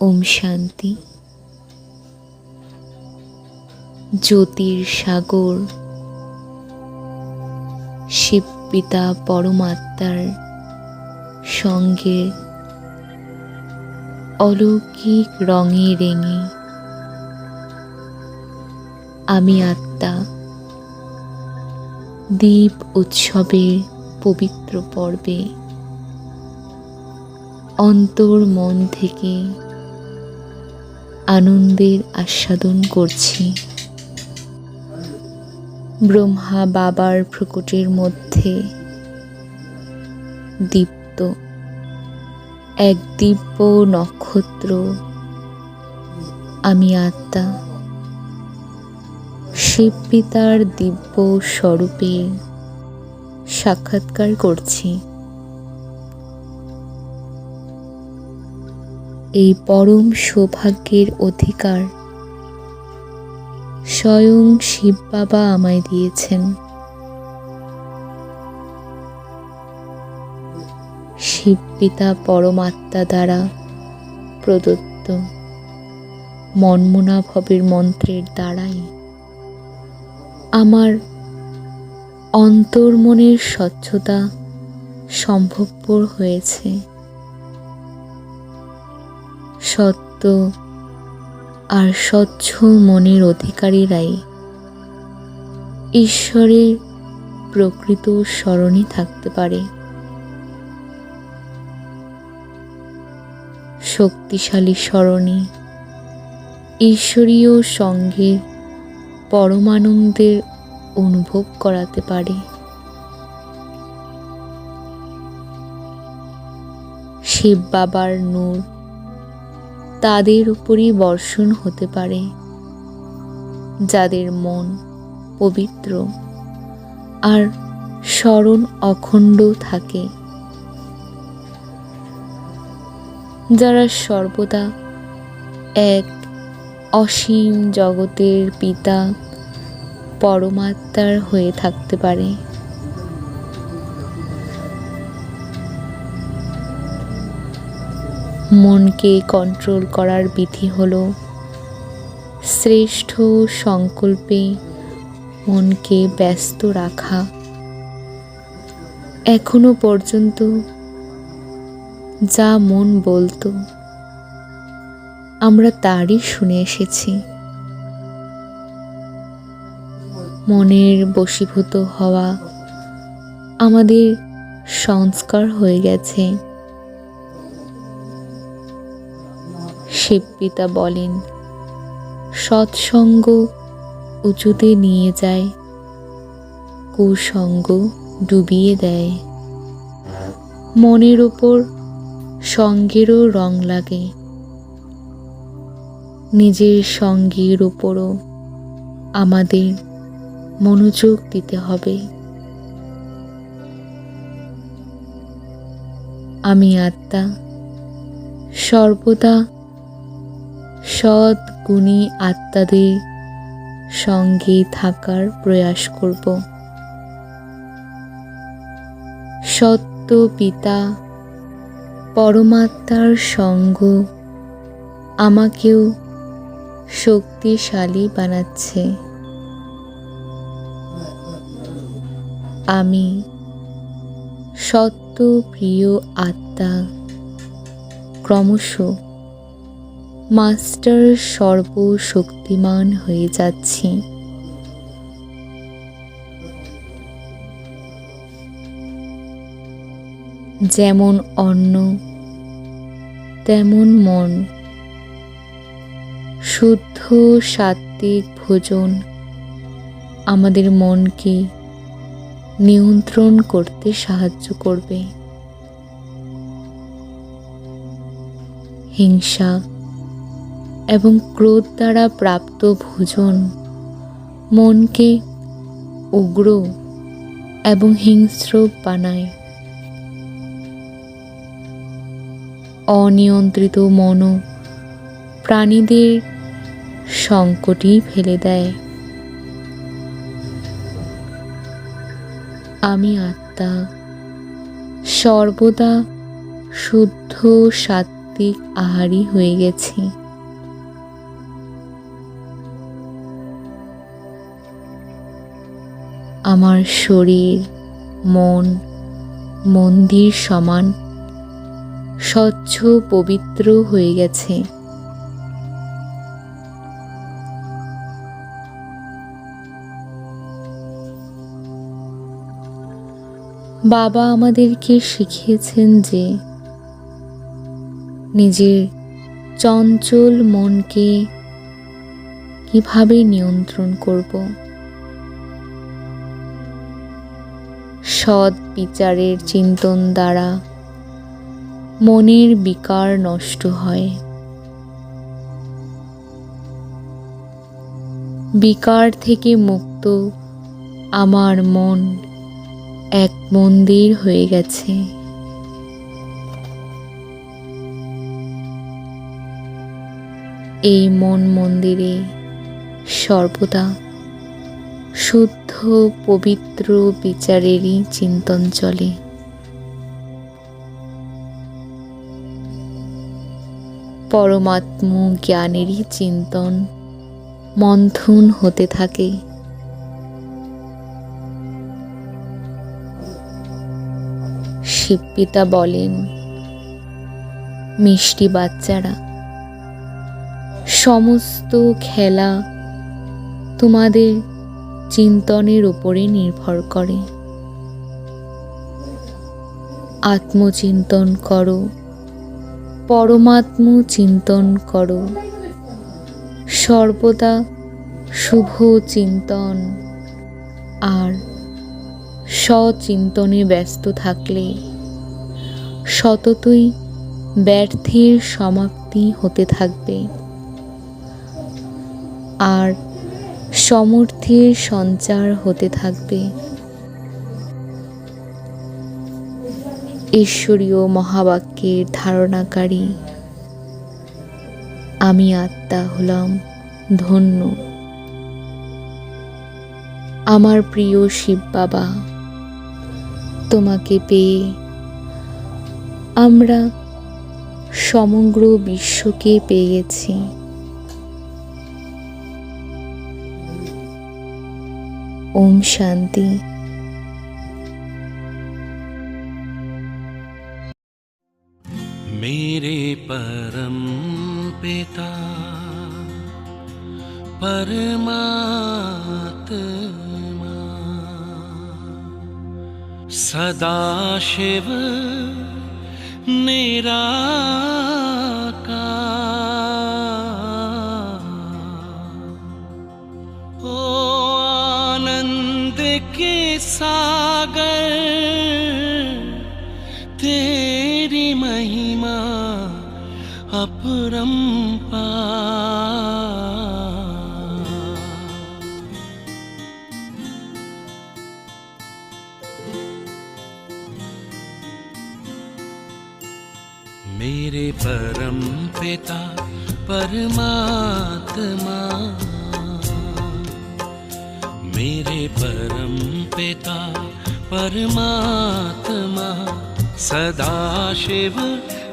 ওম শান্তি। জ্যোতির সাগর শিব পিতা পরমাত্মার সঙ্গে অলৌকিক রঙে রেঙে। আমি আত্মা, দীপ উৎসবের পবিত্র পর্বে অন্তর মন থেকে আনন্দের আস্বাদন করছি। ব্রহ্মা বাবার প্রকটের মধ্যে দীপ্ত। এক দিব্য নক্ষত্র, আমি আত্মা। শিব পিতার দিব্য স্বরূপে সাক্ষাৎকার করছি। এই পরম সৌভাগ্যের অধিকার। স্বয়ং শিব বাবা আমায় দিয়েছেন। শিব পিতা পরমাত্মা দ্বারা প্রদত্ত মনমনা ভবের মন্ত্রের দ্বারাই আমার অন্তর্মনের স্বচ্ছতা সম্ভবপর হয়েছে। সত্য আর স্বচ্ছ মনের অধিকারীরাই ঈশ্বরের প্রকৃত স্মরণে থাকতে পারে। শক্তিশালী স্মরণে ঈশ্বরীয় সঙ্গের পরমানন্দের অনুভব করাতে পারে। শিব বাবার নূর তাদের উপরই বর্ষণ হতে পারে। যাদের মন পবিত্র আর স্মরণ অখণ্ড থাকে। যারা সর্বদা এক অসীম জগতের পিতা, পরমাত্মার হয়ে থাকতে পারে। মনকে কন্ট্রোল করার বিধি হল শ্রেষ্ঠ সংকল্পে মনকে ব্যস্ত রাখা। এখনও পর্যন্ত যা মন বলতো, আমরা তারই শুনে এসেছি। মনের বশীভূত হওয়া আমাদের সংস্কার হয়ে গেছে। শিবপিতা বলেন, সৎসঙ্গ উঁচুতে নিয়ে যায়, কুসঙ্গ ডুবিয়ে দেয়। মনের ওপর সঙ্গেরও রং লাগে। নিজের সঙ্গীর উপরও আমাদের মনোযোগ দিতে হবে। আমি আত্মা সর্বদা সৎ গুণী আত্মাদের সঙ্গে থাকার প্রয়াস করব। সত্য পিতা, পরমাত্মার সঙ্গ আমাকেও শক্তিশালী বানাচ্ছে। আমি সত্য প্রিয় আত্মা, ক্রমশ মাস্টার সর্বশক্তিমান হয়ে যাচ্ছি। যেমন অন্ন, তেমন মন। শুদ্ধ সাত্ত্বিক ভোজন আমাদের মনকে নিয়ন্ত্রণ করতে সাহায্য করবে। হিংসা এবং ক্রোধ দ্বারা প্রাপ্ত ভোজন। মনকে উগ্র এবং হিংস্র বানায়। অনিয়ন্ত্রিত মন প্রাণীদের সংকটই ফেলে দেয়। আমি আত্মা, সর্বদা শুদ্ধ সাত্ত্বিক আহারই হয়ে গেছি। আমার শরীর, মন, মন্দির সমান স্বচ্ছ, পবিত্র হয়ে গেছে। বাবা আমাদেরকে শিখিয়েছেন যে নিজের চঞ্চল মনকে কীভাবে নিয়ন্ত্রণ করব। সৎ বিচারের চিন্তন দ্বারা মনের বিকার নষ্ট হয়। বিকার থেকে মুক্ত আমার মন এক মন্দির হয়ে গেছে। এই মন মন্দিরে সর্বদা শুদ্ধ, পবিত্র বিচারেরই চিন্তন চলে। পরমাত্ম জ্ঞানেরই চিন্তন, মন্থন হতে থাকে। শিবপিতা বলেন, মিষ্টি বাচ্চারা, সমস্ত খেলা তোমাদের চিন্তনের উপরে নির্ভর করে। আত্মচিন্তন করো। পরমাত্ম চিন্তন করো। সর্বদা শুভ চিন্তন। আর সচিন্তনে ব্যস্ত থাকলে সততই ব্যর্থের সমাপ্তি হতে থাকবে। আর সমর্থের সঞ্চার হতে থাকবে। ঈশ্বরীয় মহাবাক্যের ধারণাকারী, আমি আত্মা হলাম ধন্য। আমার প্রিয় শিব বাবা, তোমাকে পেয়ে আমরা সমগ্র বিশ্বকে পেয়ে গেছি। ओम शांति। मेरे परम पिता परमात्मा सदा शिव निरा अपरंपार मेरे परम पिता परमात्मा। मेरे परम पिता परमात्मा। सदाशिव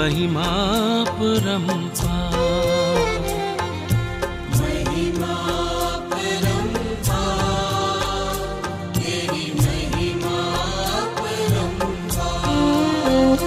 महिमा परम्पा